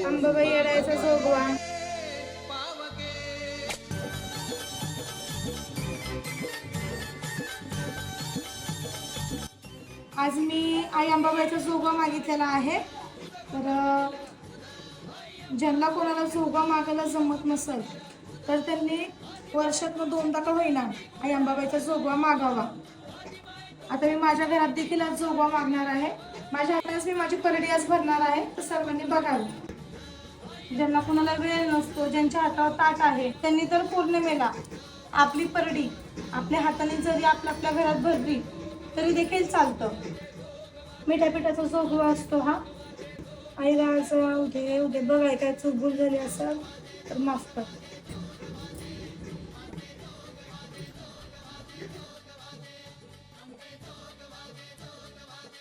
अंबाबाई येडायचा जोगवा आज मी आई अंबाबाईचा जोगवा मागितलेला आहे. तर ज्यांना कोणाला जोगवा मागायला जमत नसेल तर त्यांनी वर्षातनं दोनदा का होईना आई अंबाबाईचा जोगवा मागावा. आता मी माझ्या घरात देखील आज जोगवा मागणार आहे. माझ्या हातानेच मी माझी परडी आज भरणार आहे. तर सर्वांनी बघावी. ज्यांना कोणाला वेळ नसतो ज्यांच्या हातावर ताट आहे त्यांनी तर पौर्णिमेला आपली परडी आपल्या हाताने जरी आपल्या आपल्या घरात भरली तरी देखील चालतं. मिठापिठाचा पिठाचा असतो हा आईला असं उद्या उद्या बघाय काय चूक भूल झाली असेल तर माफ कर.